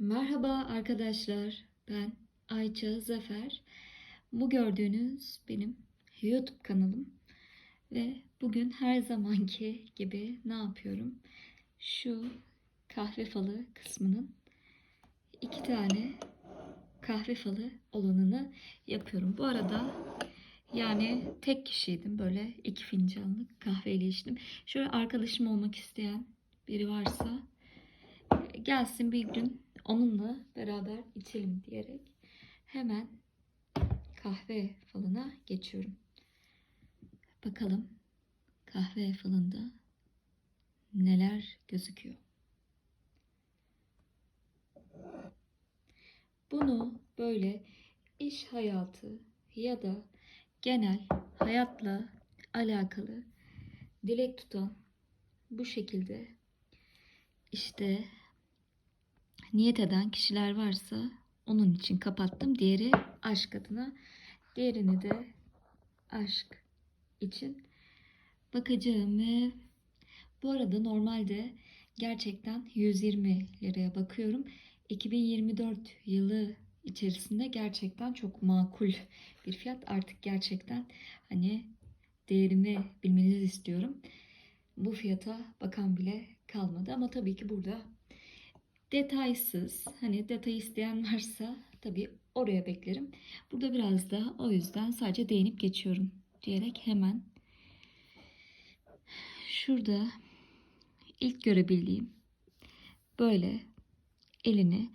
Merhaba arkadaşlar. Ben Ayça Zafer. Bu gördüğünüz benim YouTube kanalım. Ve bugün her zamanki gibi ne yapıyorum? Şu kahve falı kısmının iki tane kahve falı olanını yapıyorum. Bu arada yani tek kişiydim. Böyle iki fincanlık kahveyle içtim. Şöyle arkadaşım olmak isteyen biri varsa gelsin bir gün onunla beraber içelim diyerek hemen kahve falına geçiyorum. Bakalım kahve falında neler gözüküyor. Bunu böyle iş hayatı ya da genel hayatla alakalı dilek tutan bu şekilde işte niyet eden kişiler varsa onun için kapattım. Diğeri aşk adına. Diğerini de aşk için bakacağım ve bu arada normalde gerçekten 120 liraya bakıyorum. 2024 yılı içerisinde gerçekten çok makul bir fiyat. Artık gerçekten hani değerimi bilmenizi istiyorum. Bu fiyata bakan bile kalmadı ama tabii ki burada detaysız hani detay isteyen varsa tabii oraya beklerim. Burada biraz da o yüzden sadece değinip geçiyorum diyerek hemen şurada ilk görebildiğim böyle elini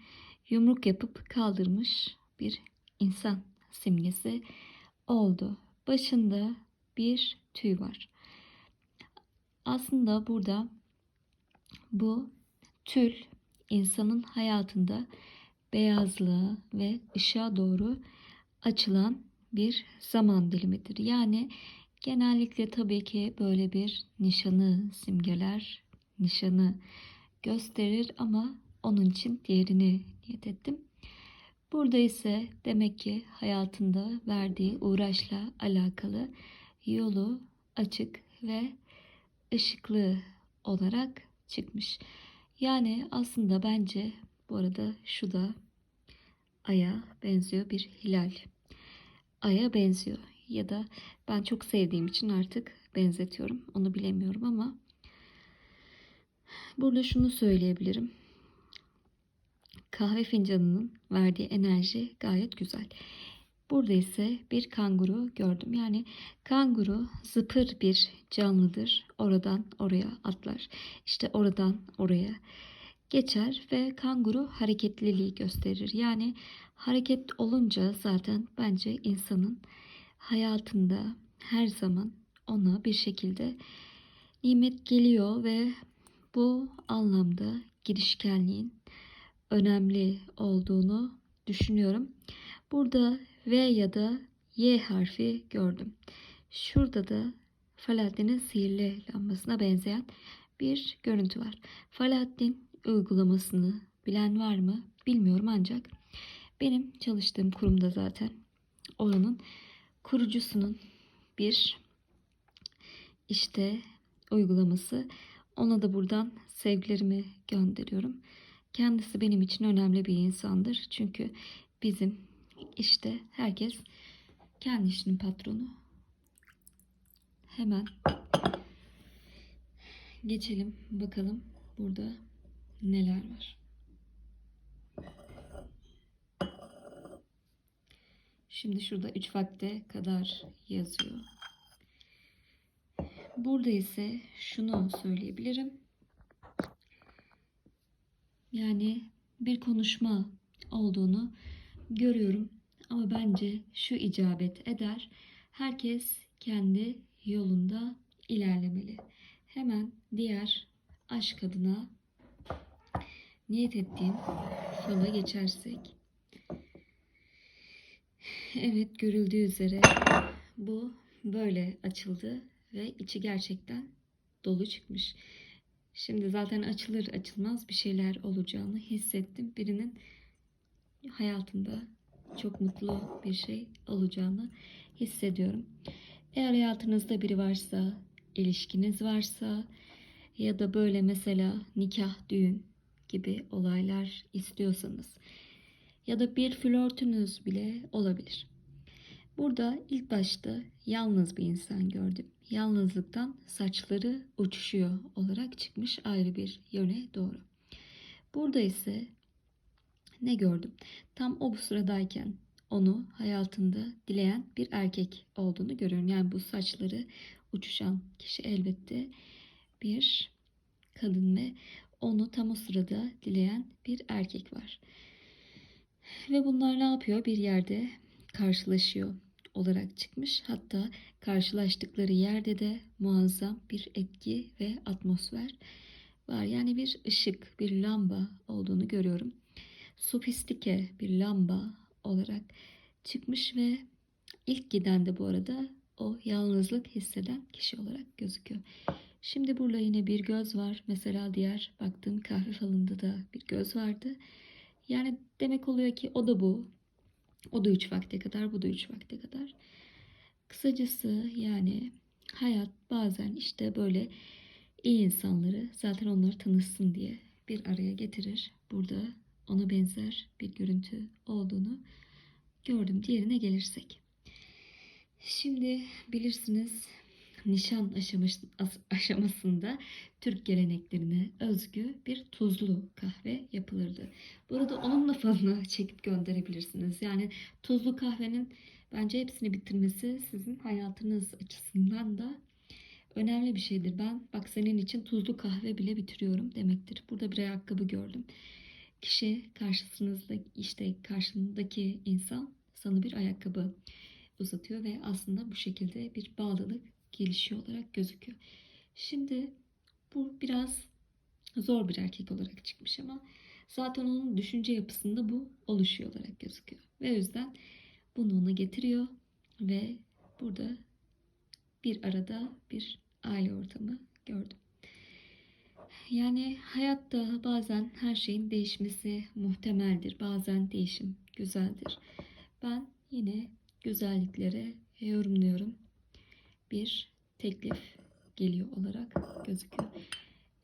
yumruk yapıp kaldırmış bir insan simgesi oldu. Başında bir tüy var. Aslında burada bu tül insanın hayatında beyazlığa ve ışığa doğru açılan bir zaman dilimidir. Yani genellikle tabii ki böyle bir nişanı simgeler, nişanı gösterir ama onun için diğerini niyet ettim. Burada ise demek ki hayatında verdiği uğraşla alakalı yolu açık ve ışıklı olarak çıkmış. Yani aslında bence bu arada şu da aya benziyor bir hilal. Aya benziyor ya da ben çok sevdiğim için artık benzetiyorum. Onu bilemiyorum ama burada şunu söyleyebilirim. Kahve fincanının verdiği enerji gayet güzel. Burada ise bir kanguru gördüm. Yani kanguru zıpır bir canlıdır. Oradan oraya atlar. İşte oradan oraya geçer ve kanguru hareketliliği gösterir. Yani hareket olunca zaten bence insanın hayatında her zaman ona bir şekilde nimet geliyor ve bu anlamda girişkenliğin önemli olduğunu düşünüyorum. Burada V ya da Y harfi gördüm. Şurada da Faladdin'in sihirli lambasına benzeyen bir görüntü var. Faladdin uygulamasını bilen var mı bilmiyorum ancak benim çalıştığım kurumda zaten oranın kurucusunun bir işte uygulaması. Ona da buradan sevgilerimi gönderiyorum. Kendisi benim için önemli bir insandır. Çünkü bizim işte herkes kendi işinin patronu. Hemen geçelim bakalım burada neler var. Şimdi şurada 3 vakte kadar yazıyor. Burada ise şunu söyleyebilirim. Yani bir konuşma olduğunu görüyorum. Ama bence şu icabet eder. Herkes kendi yolunda ilerlemeli. Hemen diğer aşk adına niyet ettiğim fala geçersek. Evet görüldüğü üzere bu böyle açıldı ve içi gerçekten dolu çıkmış. Şimdi zaten açılır açılmaz bir şeyler olacağını hissettim. Birinin hayatında çok mutlu bir şey olacağını hissediyorum. Eğer hayatınızda biri varsa, ilişkiniz varsa ya da böyle mesela nikah, düğün gibi olaylar istiyorsanız ya da bir flörtünüz bile olabilir. Burada ilk başta yalnız bir insan gördüm. Yalnızlıktan saçları uçuşuyor olarak çıkmış ayrı bir yöne doğru. Burada ise ne gördüm? Tam o bu sıradayken onu hayatında dileyen bir erkek olduğunu görüyorum. Yani bu saçları uçuşan kişi elbette bir kadın ve onu tam o sırada dileyen bir erkek var. Ve bunlar ne yapıyor? Bir yerde karşılaşıyor olarak çıkmış. Hatta karşılaştıkları yerde de muazzam bir etki ve atmosfer var. Yani bir ışık, bir lamba olduğunu görüyorum. Sofistike bir lamba olarak çıkmış ve ilk giden de bu arada o yalnızlık hisseden kişi olarak gözüküyor. Şimdi burada yine bir göz var. Mesela diğer baktığım kahve falında da bir göz vardı. Yani demek oluyor ki o da bu. O da 3 vakte kadar, bu da 3 vakte kadar. Kısacası yani hayat bazen işte böyle iyi insanları zaten onları tanışsın diye bir araya getirir. Burada ona benzer bir görüntü olduğunu gördüm. Diğerine gelirsek. Şimdi bilirsiniz nişan aşaması, aşamasında Türk geleneklerine özgü bir tuzlu kahve yapılırdı. Burada onun da falını çekip gönderebilirsiniz. Yani tuzlu kahvenin bence hepsini bitirmesi sizin hayatınız açısından da önemli bir şeydir. Ben bak senin için tuzlu kahve bile bitiriyorum demektir. Burada bir ayakkabı gördüm. Kişi karşısınızda işte karşındaki insan sana bir ayakkabı uzatıyor ve aslında bu şekilde bir bağlılık gelişiyor olarak gözüküyor. Şimdi bu biraz zor bir erkek olarak çıkmış ama zaten onun düşünce yapısında bu oluşuyor olarak gözüküyor. Ve o yüzden bunu ona getiriyor ve burada bir arada bir aile ortamı gördüm. Yani hayatta bazen her şeyin değişmesi muhtemeldir. Bazen değişim güzeldir. Ben yine güzelliklere yorumluyorum. Bir teklif geliyor olarak gözüküyor.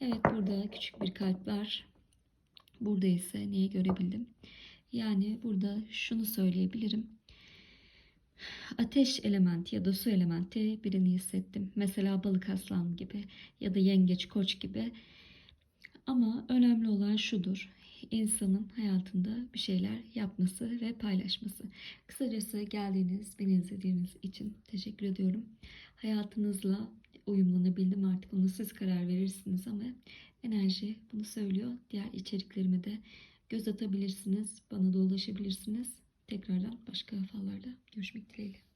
Evet burada küçük bir kalp var. Burada ise neyi görebildim? Yani burada şunu söyleyebilirim. Ateş elementi ya da su elementi birini hissettim. Mesela balık aslan gibi ya da yengeç koç gibi. Ama önemli olan şudur. İnsanın hayatında bir şeyler yapması ve paylaşması. Kısacası geldiğiniz, beni izlediğiniz için teşekkür ediyorum. Hayatınızla uyumlanabildim artık onu siz karar verirsiniz ama enerji bunu söylüyor. Diğer içeriklerime de göz atabilirsiniz. Bana da ulaşabilirsiniz. Tekrardan başka fallarda görüşmek dileğiyle.